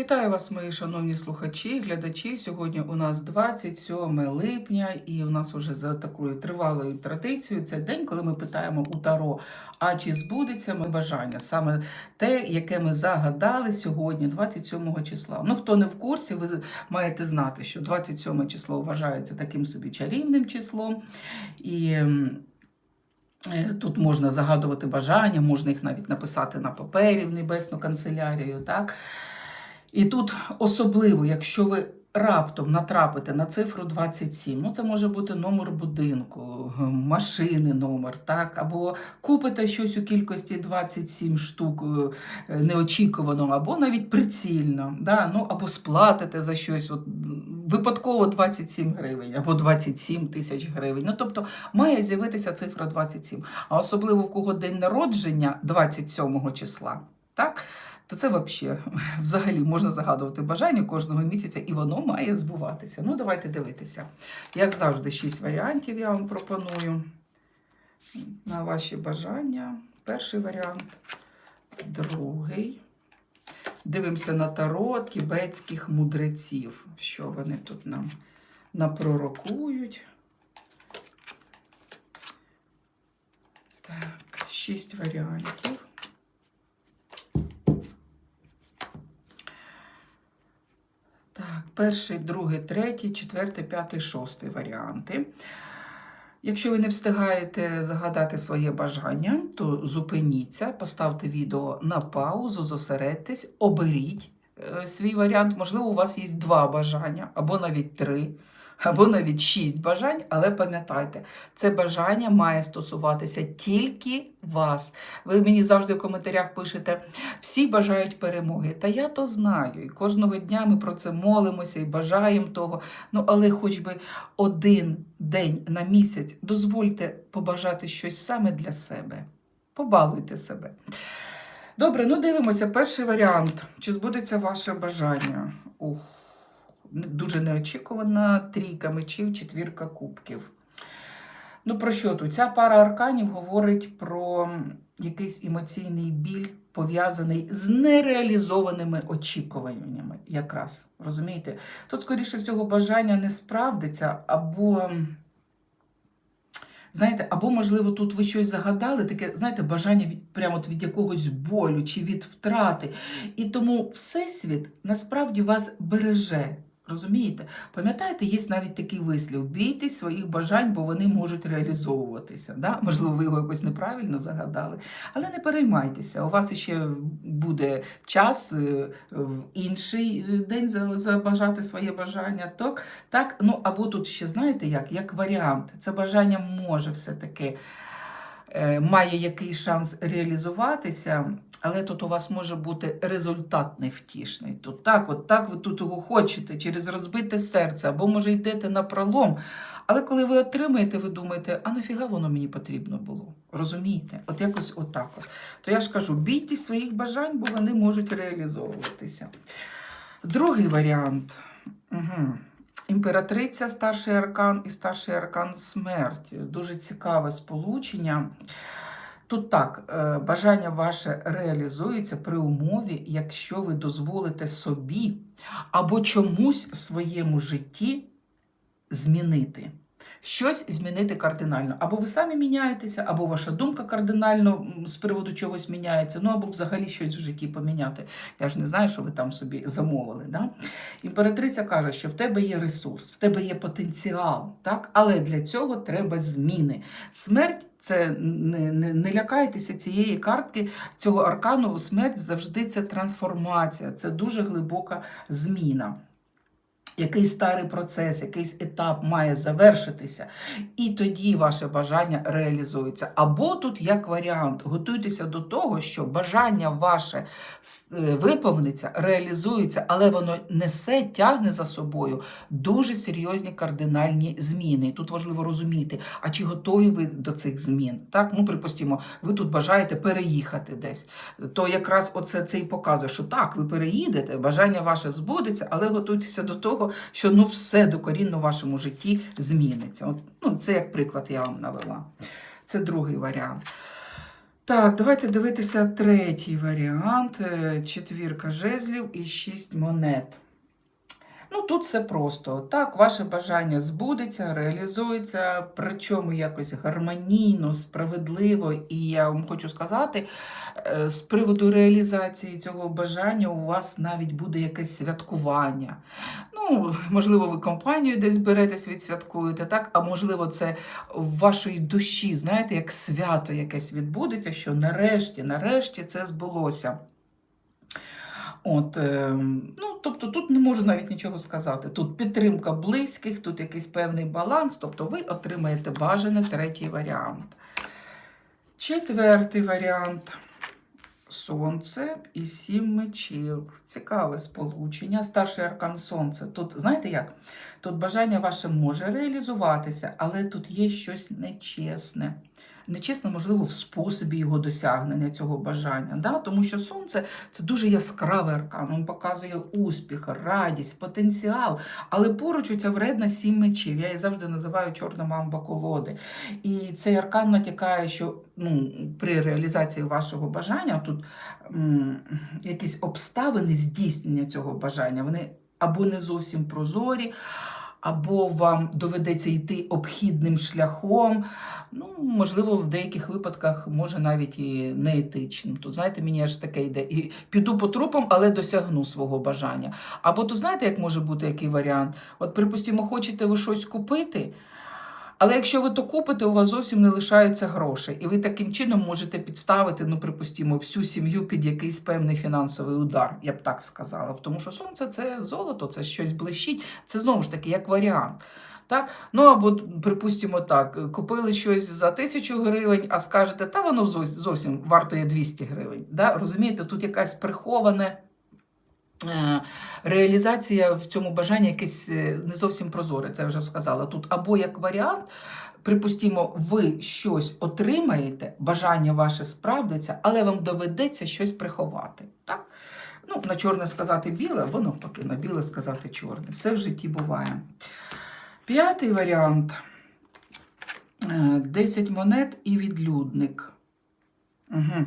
Вітаю вас, мої шановні слухачі, глядачі. Сьогодні у нас 27 липня, і у нас уже за такою тривалою традицією це день, коли ми питаємо у Таро, а чи збудеться ми бажання, саме те, яке ми загадали сьогодні, 27 числа. Ну, хто не в курсі, ви маєте знати, що 27 число вважається таким собі чарівним числом. І Е, Тут можна загадувати бажання, можна їх навіть написати на папері в небесну канцелярію. Так? І тут особливо, якщо ви раптом натрапите на цифру 27, ну це може бути номер будинку, машини номер, так? або купите щось у кількості 27 штук е, неочікувано, або навіть прицільно, да? ну, або сплатите за щось от, випадково 27 гривень, або 27 тисяч гривень. Ну, тобто має з'явитися цифра 27. А особливо в кого день народження 27 числа, так? То це вообще, взагалі можна загадувати бажання кожного місяця, і воно має збуватися. Ну, давайте дивитися. Як завжди, шість варіантів я вам пропоную на ваші бажання. Перший варіант, другий. Дивимося на таро тібетських мудреців. Що вони тут нам напророкують. Так, шість варіантів. Перший, другий, третій, четвертий, п'ятий, шостий варіанти. Якщо ви не встигаєте загадати своє бажання, то зупиніться, поставте відео на паузу, зосередьтесь, оберіть е, свій варіант. Можливо, у вас є два бажання, або навіть три, або навіть шість бажань, але пам'ятайте, це бажання має стосуватися тільки вас. Ви мені завжди в коментарях пишете, всі бажають перемоги. Та я то знаю. І кожного дня ми про це молимося і бажаємо того. Ну, але хоч би один день на місяць дозвольте побажати щось саме для себе. Побалуйте себе. Добре, ну дивимося. Перший варіант. Чи збудеться ваше бажання? Ух, дуже неочікувана трійка мечів, четвірка кубків. Ну, про що тут? Ця пара арканів говорить про якийсь емоційний біль, пов'язаний з нереалізованими очікуваннями, якраз. Розумієте? Тут, скоріше всього, бажання не справдиться, або. Знаєте, або, можливо, тут ви щось загадали, таке, знаєте, бажання від, прямо от від якогось болю чи від втрати. І тому Всесвіт насправді вас береже. Розумієте? Пам'ятаєте, є навіть такий вислів: бійтесь своїх бажань, бо вони можуть реалізовуватися. Да? Можливо, ви його якось неправильно загадали. Але не переймайтеся, у вас ще буде час е, в інший е, день забажати своє бажання. Так, так, ну або тут ще знаєте як, як варіант, це бажання може все-таки е, має якийсь шанс реалізуватися, але тут у вас може бути результат невтішний. Тут так, от так ви тут його хочете через розбите серце, або може йдете на пролом. Але коли ви отримаєте, ви думаєте, а нафіга воно мені потрібно було? Розумієте? От якось отак. От. То я ж кажу, бійтесь своїх бажань, бо вони можуть реалізовуватися. Другий варіант. Угу. Імператриця, старший аркан і старший аркан смерть. Дуже цікаве сполучення. Тут так, е, бажання ваше реалізується при умові, якщо ви дозволите собі або чомусь в своєму житті змінити. Щось змінити кардинально. Або ви самі міняєтеся, або ваша думка кардинально з приводу чогось міняється, ну або взагалі щось в житті поміняти. Я ж не знаю, що ви там собі замовили. Да? Імператриця каже, що в тебе є ресурс, в тебе є потенціал, так? але для цього треба зміни. Смерть це не, не, не лякайтеся цієї картки, цього аркану. Смерть завжди це трансформація, це дуже глибока зміна. Якийсь старий процес, якийсь етап має завершитися, і тоді ваше бажання реалізується. Або тут як варіант, готуйтеся до того, що бажання ваше е, виповниться, реалізується, але воно несе, тягне за собою дуже серйозні кардинальні зміни. І тут важливо розуміти, а чи готові ви до цих змін? Так, ну припустимо, ви тут бажаєте переїхати десь. То якраз оце це і показує, що так, ви переїдете, бажання ваше збудеться, але готуйтеся до того, що ну все докорінно в вашому житті зміниться. От, ну, це як приклад я вам навела. Це другий варіант. Так, давайте дивитися третій варіант. Е, Четвірка жезлів і шість монет. Ну, тут все просто. Так, ваше бажання збудеться, реалізується, причому якось гармонійно, справедливо. І я вам хочу сказати, е, з приводу реалізації цього бажання у вас навіть буде якесь святкування. Ну, можливо, ви компанію десь беретесь, відсвяткуєте, так? А можливо, це в вашій душі, знаєте, як свято якесь відбудеться, що нарешті, нарешті це збулося. От, е, ну, тобто тут не можу навіть нічого сказати. Тут підтримка близьких, тут якийсь певний баланс, тобто ви отримаєте бажаний третій варіант. Четвертий варіант. Сонце і сім мечів. Цікаве сполучення. Старший аркан Сонце. Тут, знаєте як? Тут бажання ваше може реалізуватися, але тут є щось нечесне. Нечесно, можливо, в способі його досягнення цього бажання. Да? Тому що сонце це дуже яскравий аркан. Він показує успіх, радість, потенціал. Але поруч оця вредна сім мечів. Я її завжди називаю чорна мамба колоди. І цей аркан натякає, що ну, при реалізації вашого бажання тут м, якісь обставини здійснення цього бажання. Вони або не зовсім прозорі, або вам доведеться йти обхідним шляхом. Ну, можливо, в деяких випадках може навіть і неетичним. То знаєте, мені аж таке йде. І піду по трупам, але досягну свого бажання. Або то знаєте, як може бути який варіант? От, припустимо, хочете ви щось купити. Але якщо ви то купите, у вас зовсім не лишається грошей, і ви таким чином можете підставити, ну, припустимо, всю сім'ю під якийсь певний фінансовий удар, я б так сказала. Тому що сонце це золото, це щось блищить, це знову ж таки як варіант. Так? Ну або, припустимо так, купили щось за тисячу гривень, а скажете, та воно зовсім вартує 200 гривень. Да? Розумієте, тут якась приховане. Е, Реалізація в цьому бажанні якесь е, не зовсім прозоре, це я вже сказала. Тут або як варіант, припустімо, ви щось отримаєте, бажання ваше справдиться, але вам доведеться щось приховати. Так? Ну, на чорне сказати біле, або навпаки, на біле сказати чорне. Все в житті буває. П'ятий варіант. Е, 10 монет і відлюдник. Угу.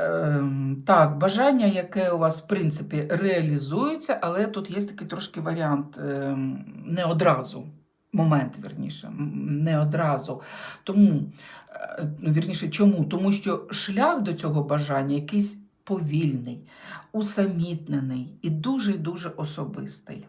Ем, так, бажання, яке у вас, в принципі, реалізується, але тут є такий трошки варіант ем, не одразу. Момент, вірніше, не одразу. Тому, е, вірніше, чому? Тому що шлях до цього бажання якийсь повільний, усамітнений і дуже-дуже особистий.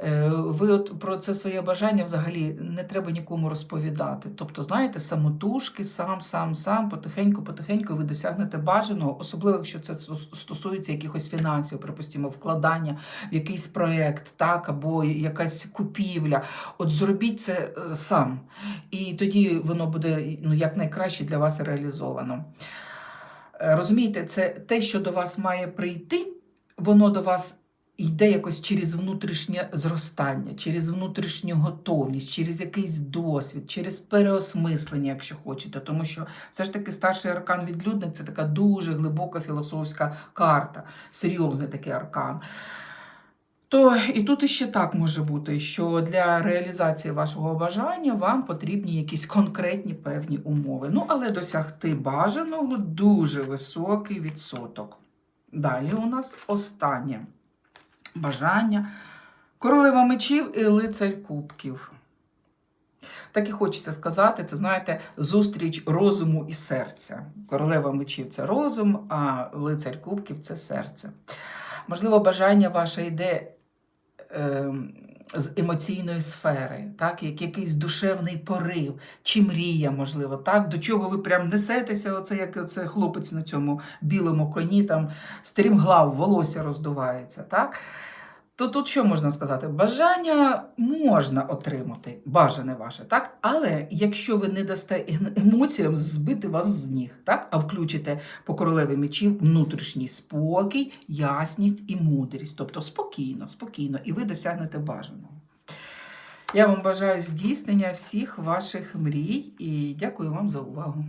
Е, Ви от про це своє бажання взагалі не треба нікому розповідати. Тобто, знаєте, самотужки, сам, сам, сам, потихеньку, потихеньку ви досягнете бажаного, особливо якщо це стосується якихось фінансів, припустимо, вкладання в якийсь проєкт, так, або якась купівля. От зробіть це е, сам. І тоді воно буде ну, якнайкраще для вас реалізовано. Е, Розумієте, це те, що до вас має прийти, воно до вас йде якось через внутрішнє зростання, через внутрішню готовність, через якийсь досвід, через переосмислення, якщо хочете. Тому що все ж таки старший аркан відлюдник це така дуже глибока філософська карта, серйозний такий аркан. То і тут іще так може бути, що для реалізації вашого бажання вам потрібні якісь конкретні певні умови. Ну, але досягти бажаного дуже високий відсоток. Далі у нас останнє бажання. Королева мечів і лицарь кубків. Так і хочеться сказати, це знаєте, зустріч розуму і серця. Королева мечів це розум, а лицарь кубків це серце. Можливо, бажання ваше йде е, з емоційної сфери, так, як якийсь душевний порив, чи мрія, можливо, так, до чого ви прям несетеся, оце як оце хлопець на цьому білому коні, там стрімглав, волосся роздувається. Так? То тут що можна сказати? Бажання можна отримати, бажане ваше, так? Але якщо ви не дасте ем- емоціям збити вас з ніг, так? а включите по королеві мечів внутрішній спокій, ясність і мудрість. Тобто спокійно, спокійно, і ви досягнете бажаного. Я вам бажаю здійснення всіх ваших мрій і дякую вам за увагу.